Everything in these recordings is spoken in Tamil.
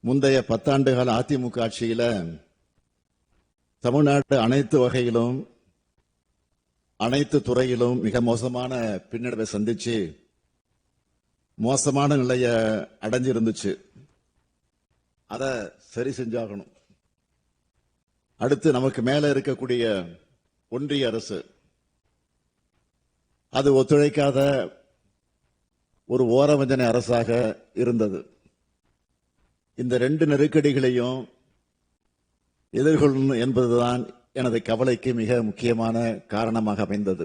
முந்தைய பத்தாண்டு கால அதிமுக ஆட்சியில தமிழ்நாடு அனைத்து வகையிலும் அனைத்து துறையிலும் மிக மோசமான பின்னடைவை சந்திச்சு மோசமான நிலையை அடைஞ்சிருந்துச்சு. அதை சரி செஞ்சாகணும். அடுத்து நமக்கு மேல இருக்கக்கூடிய ஒன்றிய அரசு அது ஒத்துழைக்காத ஒரு ஓரவஞ்சனை அரசாக இருந்தது. இந்த ரெண்டு நெருக்கடிகளையும் எதிர்கொள்ளணும் என்பதுதான் எனது கவலைக்கு மிக முக்கியமான காரணமாக அமைந்தது.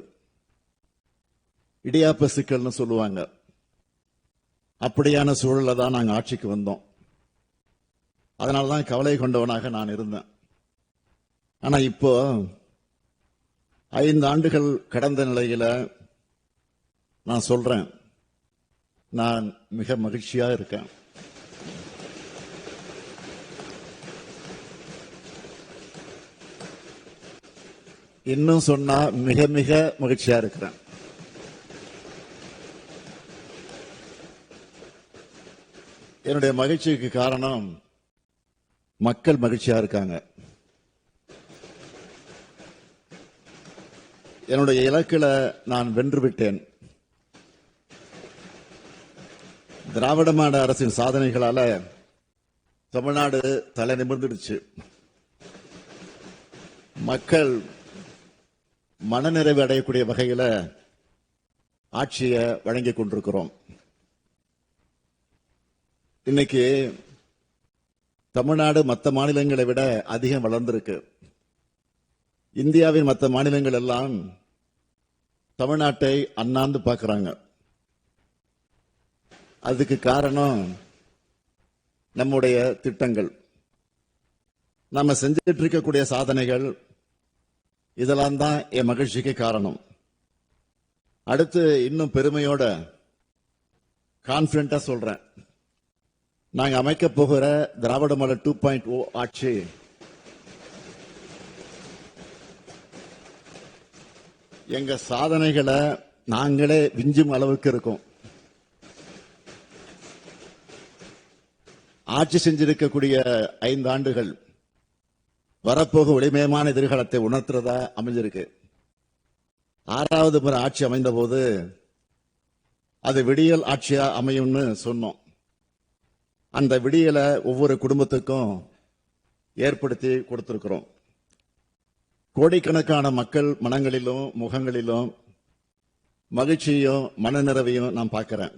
இடியாப்ப சிக்கல்னு சொல்லுவாங்க. அப்படியான சூழலில் தான் நாங்கள் ஆட்சிக்கு வந்தோம். அதனால தான் கவலை கொண்டவனாக நான் இருந்தேன். ஆனால் இப்போ ஐந்து ஆண்டுகள் கடந்த நிலையில் நான் சொல்றேன். நான் மிக மகிழ்ச்சியாக இருக்கேன். இன்னும் சொன்னா மிக மிக மகிழ்ச்சியா இருக்கிறேன். என்னுடைய மகிழ்ச்சிக்கு காரணம் மக்கள் மகிழ்ச்சியா இருக்காங்க. என்னுடைய இலக்கில நான் வென்று விட்டேன். திராவிட மாநில அரசின் சாதனைகளால தமிழ்நாடு தலை நிமிர்ந்துடுச்சு. மக்கள் மனநிறைவு அடையக்கூடிய வகையில் ஆட்சியை வழங்கி கொண்டிருக்கிறோம். இன்னைக்கு தமிழ்நாடு மற்ற மாநிலங்களை விட அதிகம் வளர்ந்திருக்கு. இந்தியாவின் மற்ற மாநிலங்கள் எல்லாம் தமிழ்நாட்டை அண்ணாந்து பார்க்குறாங்க. அதுக்கு காரணம் நம்முடைய திட்டங்கள். நம்ம செஞ்சிட்டு இருக்கக்கூடிய சாதனைகள் இதெல்லாம் தான் என் மகிழ்ச்சிக்கு காரணம். அடுத்து இன்னும் பெருமையோட கான்பிடண்டா சொல்றேன். நாங்க அமைக்க போகிற Dravida model two point O ஆட்சி எங்க சாதனைகளை நாங்களே விஞ்சும் அளவுக்கு இருக்கும். ஆட்சி செஞ்சிருக்கக்கூடிய ஐந்து ஆண்டுகள் வரப்போக ஒளிமயமான எதிர்காலத்தை உணர்த்துறதா அமைஞ்சிருக்கு. ஆறாவது முறை ஆட்சி அமைந்த போது அது விடியல் ஆட்சியா அமையும்னு சொன்னோம். அந்த விடியலை ஒவ்வொரு குடும்பத்துக்கும் ஏற்படுத்தி கொடுத்திருக்கிறோம். கோடிக்கணக்கான மக்கள் மனங்களிலும் முகங்களிலும் மகிழ்ச்சியும் மனநிறவையும் நான் பார்க்கிறேன்.